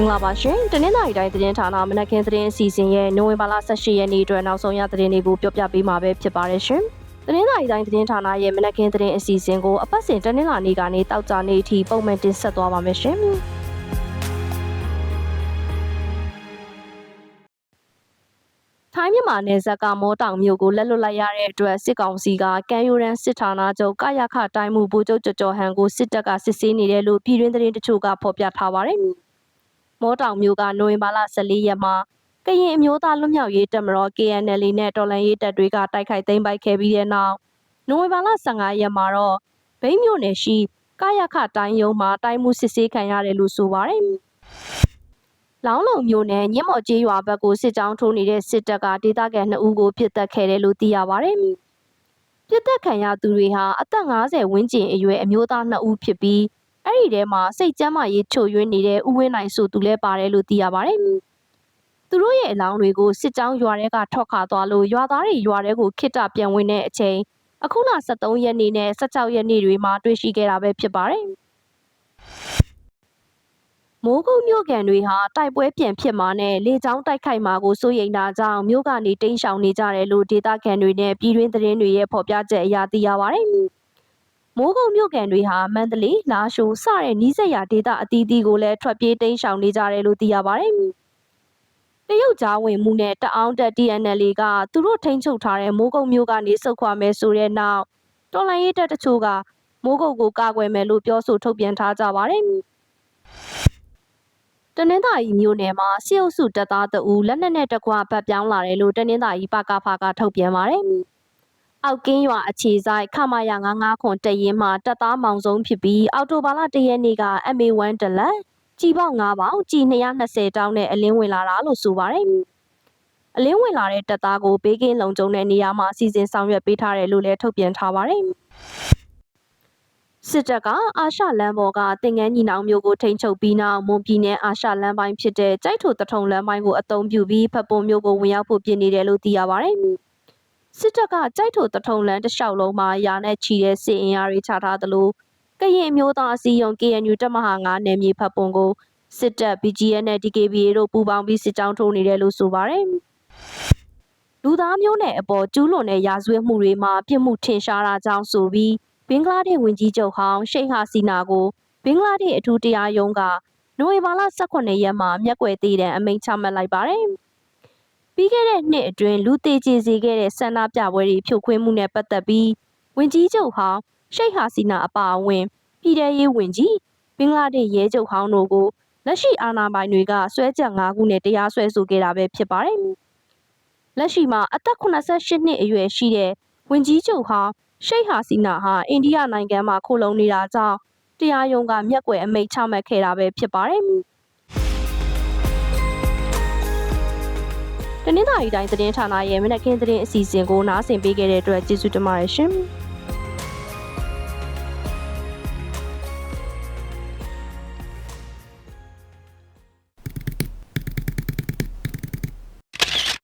င်္ဂလာပါရှင်တနင်္လာရီတိုင်းသတင်းဌာနမနက်ခင်းသတင်းအစီအစဉ်ရဲ့နိုဝင်ဘာလ18ရက်နေ့အတွက်နောက်ဆုံးရသတင်းတွေကိုပြောပြပေးမှာပဲဖြစ်ပါတယ်ရှင်တနင်္လာရီတိုင်းသတင်းဌာနရဲ့မနက်ခင်းသတင်းအစီအစဉ်ကိုအပတ်စဉ်တနင်္လာနေ့ကနေတောက်ကြနေ့အထိပုံမှန်တင်ဆက်သွားပါမယ်ရှင်ထိုင်းမြန်မာနယ်စပ်ကမောတောင်မြို့ကိုလက်လွတ်လိုက်ရတဲ့အတွက်စစ်ကောင်စီကကမ်းရိုးရန်စစ်ဌာနချုပ်ကာယခတိုင်းမှုဗိုလ်ချုပ်ကျော်ကျော်ဟန်ကိုစစ်တပ်ကစစ်ဆေးနေတယ်လို့ပြည်တွင်းသတင်းတချို့ကဖော်ပြထားပါတယ်။ မောတောင်မြို့ကနိုဝင်ဘာလ14ရက်မှာကရင်အမျိုးသားလွတ်မြောက်ရေးတပ်မတော် KNL နဲ့တော်လှန်ရေးတပ်တွေကတိုက်ခိုက်သိမ်းပိုက်ခဲ့ပြီးတဲ့နောက်နိုဝင်ဘာလ15ရက်မှာတော့ဘိန်းမြို့နယ်ရှိကာယခတိုင်းယုံမှာတိုင်းမှုစစ်ဆေးခံရတယ်လို့ဆိုပါတယ်။လောင်းလုံမျိုးနဲ့ညမော်ကျေးရွာဘက်ကိုစစ်ကြောင်းထိုးနေတဲ့စစ်တပ်ကဒေသခံ2ဦးကိုပြစ်တက်ခဲ့တယ်လို့သိရပါတယ်။ပြစ်တက်ခံရသူတွေဟာအသက်50ဝန်းကျင်အရွယ်အမျိုးသား2ဦးဖြစ်ပြီး အဲ့ဒီထဲမှာစိတ်ကျမ်းမာရေးချို့ယွင်းနေတဲ့ဦးဝင်းနိုင်ဆိုသူလည်းပါတယ်လို့သိရပါတယ်။သူတို့ရဲ့အလောင်းတွေကိုစစ်ကြောင်းရွာထဲကထောက်ခါသွားလို့ရွာသားတွေရွာထဲကိုခိတ္တပြန်ဝင်တဲ့အချိန်အခုလ23ရက်နေ့နဲ့16ရက်နေ့တွေမှာတွေ့ရှိခဲ့တာပဲဖြစ်ပါတယ်။မိုးကုတ်မြို့ကန်တွေဟာတိုက်ပွဲပြန်ဖြစ်မှာနဲ့လေကြောင်းတိုက်ခိုက်မှာကိုစိုးရိမ်တာကြောင့်မြို့ကနေတိမ်းရှောင်နေကြတယ်လို့ဒေသခံတွေနဲ့ပြည်တွင်းသတင်းတွေရဲ့ဖော်ပြချက်အရသိရပါတယ်။ မိုးကုတ်မြို့ကန်တွေဟာမန္တလေး၊လာရှိုးစတဲ့နီးစပ်ရာဒေသအသီးသီးကိုလည်းထွက်ပြေးတိမ်းရှောင်နေကြတယ်လို့သိရပါတယ်။တရုတ်ကြားဝင်မှုနဲ့တအောင်းတက် TNL ကသူတို့ထိန်းချုပ်ထားတဲ့မိုးကုတ်မြို့ကနေစုခွာမယ်ဆိုတဲ့နောက်တော်လိုင်းရေးတပ်တချို့ကမိုးကုတ်ကိုကာကွယ်မယ်လို့ပြောဆိုထုတ်ပြန်ထားကြပါတယ်။တနင်္သာရီမြို့နယ်မှာစစ်အုပ်စုတပ်သားတအူလက်နက်နဲ့တကွဗတ်ပြောင်းလာတယ်လို့တနင်္သာရီပကဖကထုတ်ပြန်ပါတယ်။ အောက်ကင်းရွာအခြေဆိုင်ခမာယာ99ခွန်တရင်မှာတပ်သားမောင်ဆုံးဖြစ်ပြီးအော်တိုဘာလ၁ရက်နေ့က MA1 တလက်ကြီးပေါက်9ပေါက်ကြီး220တောင်းနဲ့အလင်းဝင်လာတာလို့ဆိုပါတယ်။အလင်းဝင်လာတဲ့တပ်သားကိုဘေးကင်းလုံခြုံတဲ့နေရာမှာစီစဉ်ဆောင်ရွက်ပေးထားတယ်လို့လည်းထုတ်ပြန်ထားပါတယ်။စစ်တပ်ကအာရှလမ်းပေါ်ကတင်ငန်းညီနောင်မျိုးကိုထိန်းချုပ်ပြီးနောက်မွန်ပြည်နယ်အာရှလမ်းပိုင်းဖြစ်တဲ့ကြိုက်ထိုတထုံလမ်းပိုင်းကိုအသုံးပြုပြီးဖက်ပုံမျိုးကိုဝင်ရောက်ဖို့ပြင်နေတယ်လို့သိရပါတယ်။ စစ်တပ်ကကြိုက်ထိုတထုံလမ်းတစ်လျှောက်လုံးမှာယာနဲ့ချီတဲ့စစ်အင်အားတွေချထားသလိုကရင်အမျိုးသားအစည်းအရုံး KNU တပ်မဟာ9နယ်မြေဖက်ပုံကိုစစ်တပ် BGN နဲ့ DKBA တို့ပူးပေါင်းပြီးစစ်ကြောင်းထိုးနေတယ်လို့ဆိုပါတယ်။လူသားမျိုးနဲ့အပေါ်ကျူးလွန်တဲ့ရာဇဝတ်မှုတွေမှာပြစ်မှုထင်ရှားတာကြောင့်ဆိုပြီးဘင်္ဂလားဒေ့ရှ်ဝန်ကြီးချုပ်ဟောင်းရှိတ်ဟာစီနာကိုဘင်္ဂလားဒေ့ရှ်အထူးတရားရုံးကနိုဝင်ဘာလ18ရက်မှာမျက်ကွယ်သေးတဲ့အမိန့်ချမှတ်လိုက်ပါတယ်။ ပြီးခဲ့တဲ့နှစ်အတွင်းလူသေးချေစေခဲ့တဲ့ဆန္ဒပြပွဲတွေဖြိုခွင်းမှုနဲ့ပတ်သက်ပြီးဝန်ကြီးချုပ်ဟောင်းရှိတ်ဟာစီနာအပါအဝင်ပြည်ထရေးဝန်ကြီးဘင်္ဂလားဒေ့ရှ်ရဲချုပ်ဟောင်းတို့ကိုလက်ရှိအာဏာပိုင်တွေကဆွဲချက်၅ခုနဲ့တရားစွဲဆိုခဲ့တာပဲဖြစ်ပါတယ်။လက်ရှိမှာအသက်88နှစ်အရွယ်ရှိတဲ့ဝန်ကြီးချုပ်ဟောင်းရှိတ်ဟာစီနာဟာအိန္ဒိယနိုင်ငံမှာခိုလုံနေတာကြောင့်တရားရုံးကမျက်ကွယ်အမိန့်ချမှတ်ခဲ့တာပဲဖြစ်ပါတယ်။ တနင်္သာရီတိုင်းသတင်းဌာနရဲ့မနက်ခင်းသတင်းအစီအစဉ်ကိုနားဆင်ပေးခဲ့တဲ့အတွက်ကျေးဇူးတင်ပါတယ်ရှင်။